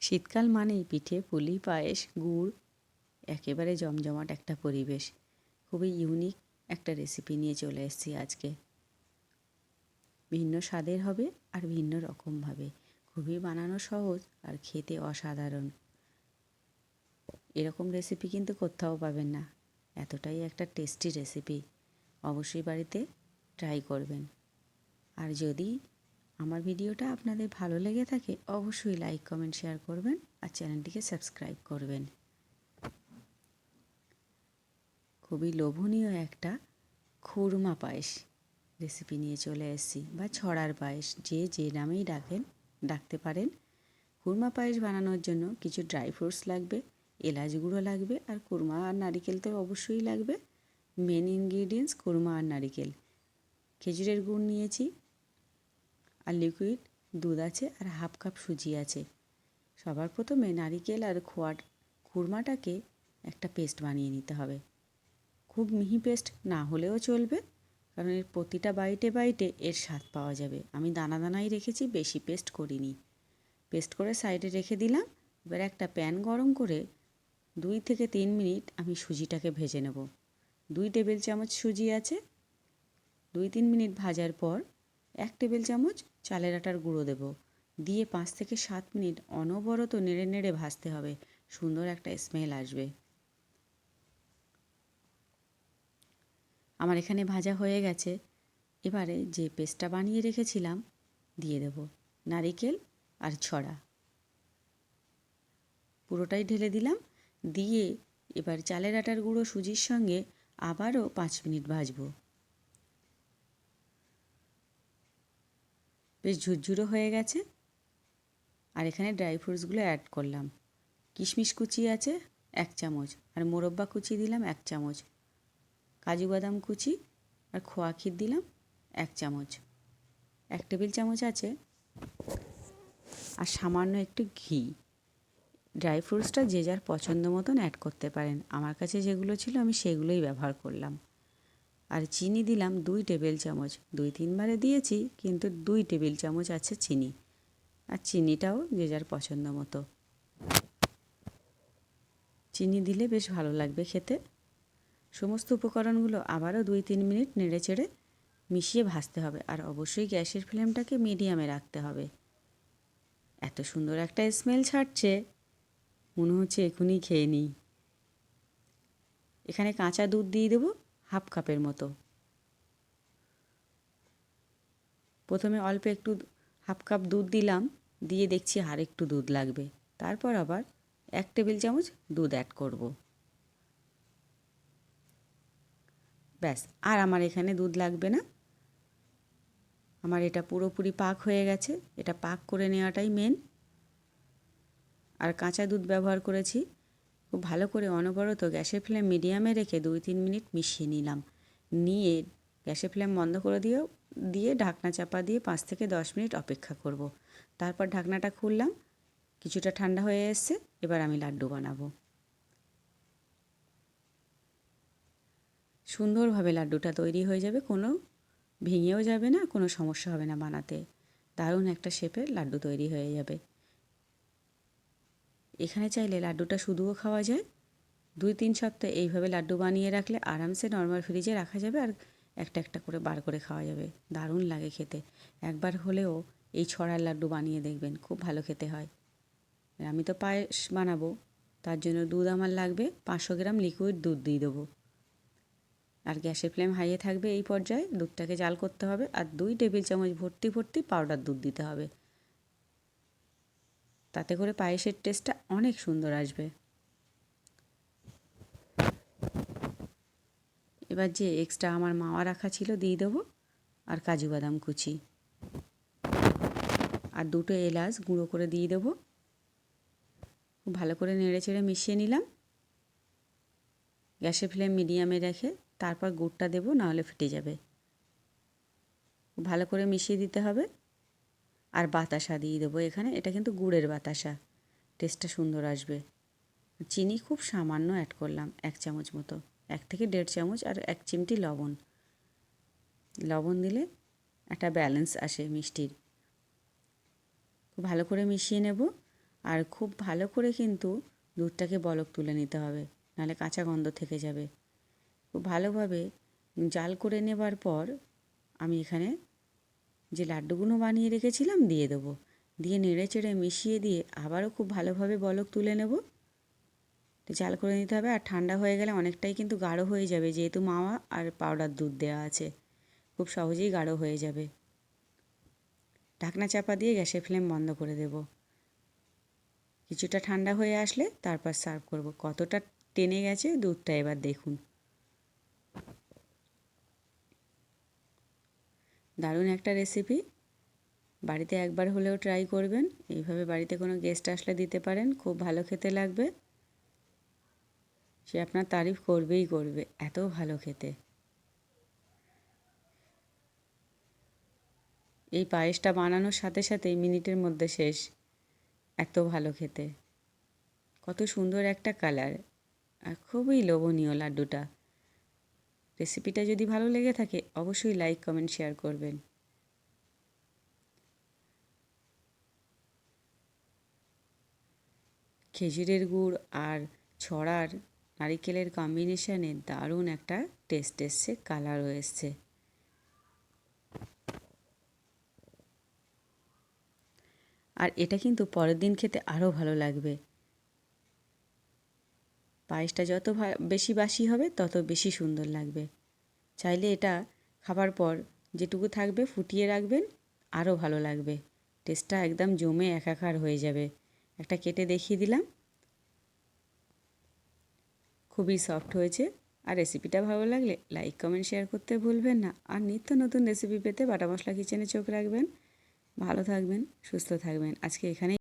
শীতকাল মানেই পিঠে, পুলি, পায়েস, গুড়, একেবারে জমজমাট একটা পরিবেশ। খুবই ইউনিক একটা রেসিপি নিয়ে চলে এসেছি আজকে। ভিন্ন স্বাদের হবে আর ভিন্ন রকমভাবে খুবই বানানো সহজ আর খেতে অসাধারণ। এরকম রেসিপি কিন্তু কোথাও পাবেন না। এতটাই একটা টেস্টি রেসিপি অবশ্যই বাড়িতে ট্রাই করবেন। আর যদি আমার ভিডিওটা আপনাদের ভালো লেগে থাকে অবশ্যই লাইক কমেন্ট শেয়ার করবেন আর চ্যানেলটিকে সাবস্ক্রাইব করবেন। খুবই লোভনীয় একটা খুরমা পায়েস রেসিপি নিয়ে চলে এসেছি বা ছড়ার পায়েস, যে যে নামেই ডাকেন, ডাকতে পারেন। খুরমা পায়েস বানানোর জন্য কিছু ড্রাই ফ্রুটস লাগবে, এলাচ গুঁড়ো লাগবে আর কুরমা আর নারিকেল তো অবশ্যই লাগবে। মেন ইনগ্রিডিয়েন্টস কুরমা আর নারিকেল। খেজুরের গুড় নিয়েছি আর লিকুইড দুধ আছে আর হাফ কাপ সুজি আছে। সবার প্রথমে নারিকেল আর খোয়ার খুরমাটাকে একটা পেস্ট বানিয়ে নিতে হবে। খুব মিহি পেস্ট না হলেও চলবে, কারণ এর প্রতিটা বাইটে বাইটে এর স্বাদ পাওয়া যাবে। আমি দানা দানাই রেখেছি, বেশি পেস্ট করিনি। পেস্ট করে সাইডে রেখে দিলাম, এবার একটা প্যান গরম করে দুই থেকে তিন মিনিট আমি সুজিটাকে ভেজে নেব। দুই টেবিল চামচ সুজি আছে। দুই তিন মিনিট ভাজার পর এক টেবিল চামচ চালের আটার গুঁড়ো দেব। দিয়ে পাঁচ থেকে সাত মিনিট অনবরত নেড়ে নেড়ে ভাজতে হবে। সুন্দর একটা স্মেল আসবে। আমার এখানে ভাজা হয়ে গেছে। এবারে যে পেস্টটা বানিয়ে রেখেছিলাম, দিয়ে দেব নারিকেল আর ছড়া। পুরোটাই ঢেলে দিলাম। দিয়ে এবার চালের আটার গুঁড়ো সুজির সঙ্গে আবারও পাঁচ মিনিট ভাজবো। বেশ ঝুরঝুরো হয়ে গেছে। আর এখানে ড্রাই ফ্রুটসগুলো অ্যাড করলাম। কিশমিশ কুচি আছে, এক চামচ। আর মোরব্বা কুচি দিলাম, এক চামচ। কাজু বাদাম কুচি আর খোয়া ক্ষীর দিলাম, এক চামচ। এক টেবিল চামচ আছে। আর সামান্য একটু ঘি। ড্রাই ফ্রুটসটা যে যার পছন্দ মতন অ্যাড করতে পারেন। আমার কাছে যেগুলো ছিল আমি সেগুলোই ব্যবহার করলাম। আর চিনি দিলাম দুই টেবিল চামচ। দুই তিনবারে দিয়েছি, কিন্তু দুই টেবিল চামচ আছে চিনি। আর চিনিটাও যে যার পছন্দ মতো। চিনি দিলে বেশ ভালো লাগবে খেতে। সমস্ত উপকরণগুলো আবারও দুই তিন মিনিট নেড়ে চেড়ে মিশিয়ে ভাজতে হবে। আর অবশ্যই গ্যাসের ফ্লেমটাকে মিডিয়ামে রাখতে হবে। এত সুন্দর একটা স্মেল ছাড়ছে। মনে হচ্ছে এখনই খেয়ে নিই। এখানে কাঁচা দুধ দিয়ে দেবো। হাফ কাপের মতো। প্রথমে অল্প একটু হাফ কাপ দুধ দিলাম, দিয়ে দেখছি আর একটু দুধ লাগবে। তারপর আবার এক টেবিল চামচ দুধ অ্যাড করব। ব্যাস, আর আমার এখানে দুধ লাগবে না। আমার এটা পুরোপুরি পাক হয়ে গেছে। এটা পাক করে নেওয়াটাই মেন আর কাঁচা দুধ ব্যবহার করেছি। ভালো করে অনবরত গ্যাসের ফ্লেম মিডিয়ামে রেখে দুই তিন মিনিট মিশিয়ে নিলাম। নিয়ে গ্যাসের ফ্লেম বন্ধ করে দিয়েও দিয়ে ঢাকনা চাপা দিয়ে পাঁচ থেকে দশ মিনিট অপেক্ষা করব। তারপর ঢাকনাটা খুললাম, কিছুটা ঠান্ডা হয়ে এসছে, এবার আমি লাড্ডু বানাবো। সুন্দরভাবে লাড্ডুটা তৈরি হয়ে যাবে, কোনো ভেঙেও যাবে না, কোনো সমস্যা হবে না বানাতে। দারুণ একটা শেপের লাড্ডু তৈরি হয়ে যাবে। এখানে চাইলে লাড্ডুটা শুধুও খাওয়া যায়। দুই তিন সপ্তাহ এইভাবে লাড্ডু বানিয়ে রাখলে আরামসে নর্মাল ফ্রিজে রাখা যাবে আর একটা একটা করে বার করে খাওয়া যাবে। দারুণ লাগে খেতে। একবার হলেও এই ছড়ার লাড্ডু বানিয়ে দেখবেন, খুব ভালো খেতে হয়। আমি তো পায়েস বানাবো, তার জন্য দুধ আমার লাগবে, পাঁচশো গ্রাম লিকুইড দুধ দিয়ে দেবো। আর গ্যাসের ফ্লেম হাইয়ে থাকবে এই পর্যায়ে, দুধটাকে জাল করতে হবে আর দুই টেবিল চামচ ভর্তি ভর্তি পাউডার দুধ দিতে হবে। তাতে করে পায়েসের টেস্টটা অনেক সুন্দর আসবে। এবার যে এক্সট্রা আমার মাওয়া রাখা ছিল দিয়ে দেবো, আর কাজু বাদাম কুচি। আর দুটো এলাচ গুঁড়ো করে দিয়ে দেবো। খুব ভালো করে নেড়ে চেড়ে মিশিয়ে নিলাম। গ্যাসের ফ্লেম মিডিয়ামে রেখে তারপর গুড়টা দেবো, নাহলে ফেটে যাবে। ভালো করে মিশিয়ে দিতে হবে। আর বাতাসা দিয়ে দেবো এখানে। এটা কিন্তু গুড়ের বাতাসা। টেস্টটা সুন্দর আসবে। চিনি খুব সামান্য অ্যাড করলাম, এক চামচ মতো। এক থেকে দেড় চামচ আর এক চিমটি লবণ। লবণ দিলে একটা ব্যালেন্স আসে মিষ্টির। খুব ভালো করে মিশিয়ে নেব। আর খুব ভালো করে কিন্তু দুধটাকে বলক তুলে নিতে হবে, নাহলে কাঁচা গন্ধ থেকে যাবে। খুব ভালোভাবে জাল করে নেবার পর আমি এখানে যে লাড্ডুগুলো বানিয়ে রেখেছিলাম দিয়ে দেবো। দিয়ে নেড়ে চেড়ে মিশিয়ে দিয়ে আবারও খুব ভালোভাবে বলক তুলে নেব। জাল করে নিতে হবে আর ঠান্ডা হয়ে গেলে অনেকটাই কিন্তু গাঢ় হয়ে যাবে, যেহেতু মাওয়া আর পাউডার দুধ দেওয়া আছে। খুব সহজেই গাঢ় হয়ে যাবে। ঢাকনা চাপা দিয়ে গ্যাসের ফ্লেম বন্ধ করে দেব। কিছুটা ঠান্ডা হয়ে আসলে তারপর সার্ভ করব। কতটা টেনে গেছে দুধটা এবার দেখুন। দারুণ একটা রেসিপি বাড়িতে একবার হলেও ট্রাই করবেন। এইভাবে বাড়িতে কোনো গেস্ট আসলে দিতে পারেন। খুব ভালো খেতে লাগবে। সে আপনার তারিফ করবেই করবে। এত ভালো খেতে। এই পায়েসটা বানানোর সাথে সাথেই মিনিটের মধ্যে শেষ। এত ভালো খেতে। কত সুন্দর একটা কালার আর খুবই লোভনীয় লাড্ডুটা। রেসিপিটা যদি ভালো লেগে থাকে, অবশ্যই লাইক কমেন্ট শেয়ার করবেন। খেজুরের গুড় আর ছড়ার নারিকেলের কম্বিনেশানে দারুণ একটা টেস্ট এসছে কালারও এসছে। আর এটা কিন্তু পরের দিন খেতে আরও ভালো লাগবে। পায়েসটা যত বেশি বাসি হবে, তত বেশি সুন্দর লাগবে। চাইলে এটা খাবার পর যেটুকু থাকবে ফুটিয়ে রাখবেন, আরও ভালো লাগবে। টেস্টটা একদম জমে একাকার হয়ে যাবে। একটা কেটে দেখিয়ে দিলাম। খুবই সফট হয়েছে। আর রেসিপিটা ভালো লাগলে লাইক, কমেন্ট, শেয়ার করতে ভুলবেন না। আর নিত্য নতুন রেসিপি পেতে বাটা মশলা কিচেনে চোখ রাখবেন। ভালো থাকবেন, সুস্থ থাকবেন। আজকে এখানেই